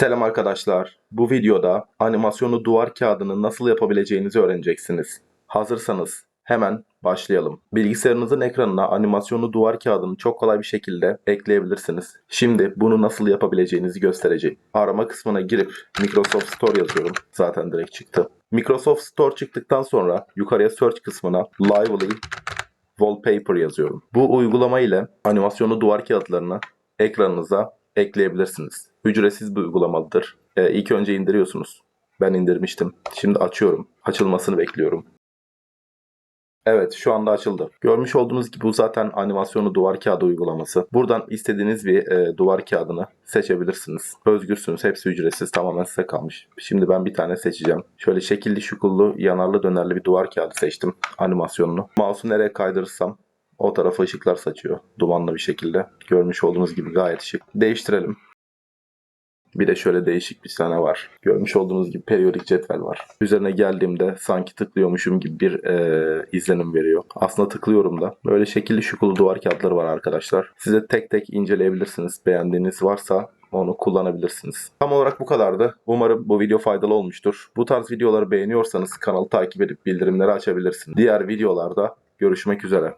Selam arkadaşlar. Bu videoda animasyonu duvar kağıdını nasıl yapabileceğinizi öğreneceksiniz. Hazırsanız hemen başlayalım. Bilgisayarınızın ekranına animasyonu duvar kağıdını çok kolay bir şekilde ekleyebilirsiniz. Şimdi bunu nasıl yapabileceğinizi göstereceğim. Arama kısmına girip Microsoft Store yazıyorum. Zaten direkt çıktı. Microsoft Store çıktıktan sonra yukarıya search kısmına Lively Wallpaper yazıyorum. Bu uygulama ile animasyonu duvar kağıtlarını ekranınıza ekleyebilirsiniz. Ücretsiz bir uygulamadır. Ee, ilk önce indiriyorsunuz. Ben indirmiştim. Şimdi açıyorum. Açılmasını bekliyorum. Evet şu anda açıldı. Görmüş olduğunuz gibi bu zaten animasyonu duvar kağıdı uygulaması. Buradan istediğiniz bir e, duvar kağıdını seçebilirsiniz. Özgürsünüz. Hepsi ücretsiz. Tamamen size kalmış. Şimdi ben bir tane seçeceğim. Şöyle şekilli şukullu yanarlı dönerli bir duvar kağıdı seçtim. Animasyonunu. Mouse'u nereye kaydırırsam o tarafa ışıklar saçıyor. Dumanlı bir şekilde. Görmüş olduğunuz gibi gayet şık. Değiştirelim. Bir de şöyle değişik bir tane var. Görmüş olduğunuz gibi periyodik cetvel var. Üzerine geldiğimde sanki tıklıyormuşum gibi bir e, izlenim veriyor. Aslında tıklıyorum da. Böyle şekilli şukulu duvar kağıtları var arkadaşlar. Size tek tek inceleyebilirsiniz. Beğendiğiniz varsa onu kullanabilirsiniz. Tam olarak bu kadardı. Umarım bu video faydalı olmuştur. Bu tarz videoları beğeniyorsanız kanalı takip edip bildirimleri açabilirsiniz. Diğer videolarda görüşmek üzere.